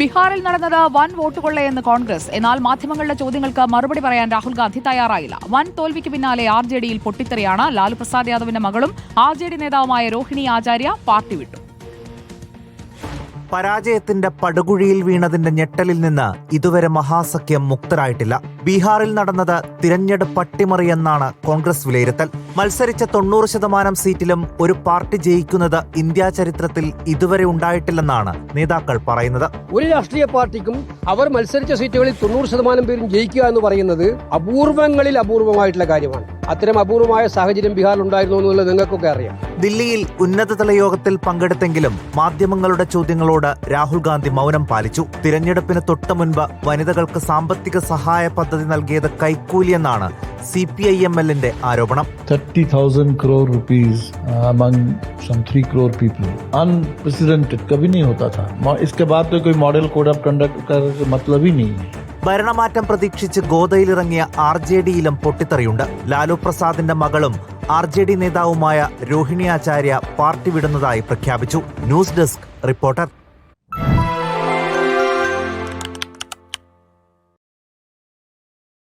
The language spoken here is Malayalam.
ബീഹാറിൽ നടന്നത് വൻ വോട്ടുകൊള്ളയെന്ന് കോൺഗ്രസ്. എന്നാൽ മാധ്യമങ്ങളുടെ ചോദ്യങ്ങൾക്ക് മറുപടി പറയാൻ രാഹുൽ ഗാന്ധി തയ്യാറായില്ല. വൻ തോൽവിക്ക് പിന്നാലെ ആർ ജെ ഡിയിൽ പൊട്ടിത്തെറിയാണ് ലാലു പ്രസാദ് യാദവിന്റെ മകളും ആർ ജെ ഡി നേതാവുമായ രോഹിണി ആചാര്യ പാർട്ടി വിട്ടു. പരാജയത്തിന്റെ പടുകുഴിയിൽ വീണതിന്റെ ഞെട്ടലിൽ നിന്ന് ഇതുവരെ മഹാസഖ്യം മുക്തരായിട്ടില്ല. ബീഹാറിൽ നടന്നത് തിരഞ്ഞെടുപ്പ് പട്ടിമറിയെന്നാണ് കോൺഗ്രസ് വിലയിരുത്തൽ. മത്സരിച്ച തൊണ്ണൂറ് ശതമാനം സീറ്റിലും ഒരു പാർട്ടി ജയിക്കുന്നത് ഇന്ത്യാ ചരിത്രത്തിൽ ഇതുവരെ ഉണ്ടായിട്ടില്ലെന്നാണ് നേതാക്കൾ പറയുന്നത്. ഒരു രാഷ്ട്രീയ പാർട്ടിക്കും അവർ മത്സരിച്ച സീറ്റുകളിൽ തൊണ്ണൂറ് ശതമാനം പേരും ജയിക്കുക എന്ന് പറയുന്നത് അപൂർവങ്ങളിൽ അപൂർവമായിട്ടുള്ള കാര്യമാണ്. അത്തരം അപൂർവമായ സാഹചര്യം ബീഹാറിൽ ഉണ്ടായിരുന്നു എന്നുള്ളത് നിങ്ങൾക്കൊക്കെ അറിയാം. ദില്ലിയിൽ ഉന്നതതല യോഗത്തിൽ പങ്കെടുത്തെങ്കിലും മാധ്യമങ്ങളുടെ ചോദ്യങ്ങളോട് രാഹുൽ ഗാന്ധി മൗനം പാലിച്ചു. തിരഞ്ഞെടുപ്പിന് തൊട്ടു മുൻപ് വനിതകൾക്ക് സാമ്പത്തിക സഹായ പദ്ധതി നൽകിയത് കൈക്കൂലിയെന്നാണ് സി പി ഐ എം എല്ലിന്റെ ആരോപണം 30,000 crore rupees uh, among some 3 crore people. Unprecedented, कभी नहीं होता था मॉ- इसके बाद तो कोई मॉडल कोड ऑफ कंडक्ट का मतलब ही नहीं है ഭരണമാറ്റം പ്രതീക്ഷിച്ച് ഗോദയിലിറങ്ങിയ ആർ ജെ ഡിയിലും പൊട്ടിത്തെറിയുണ്ട് ലാലു പ്രസാദിന്റെ മകളും ആർ ജെ ഡി നേതാവുമായ രോഹിണി ആചാര്യ പാർട്ടി വിടുന്നതായി പ്രഖ്യാപിച്ചു ന്യൂസ് ഡെസ്ക് റിപ്പോർട്ടർ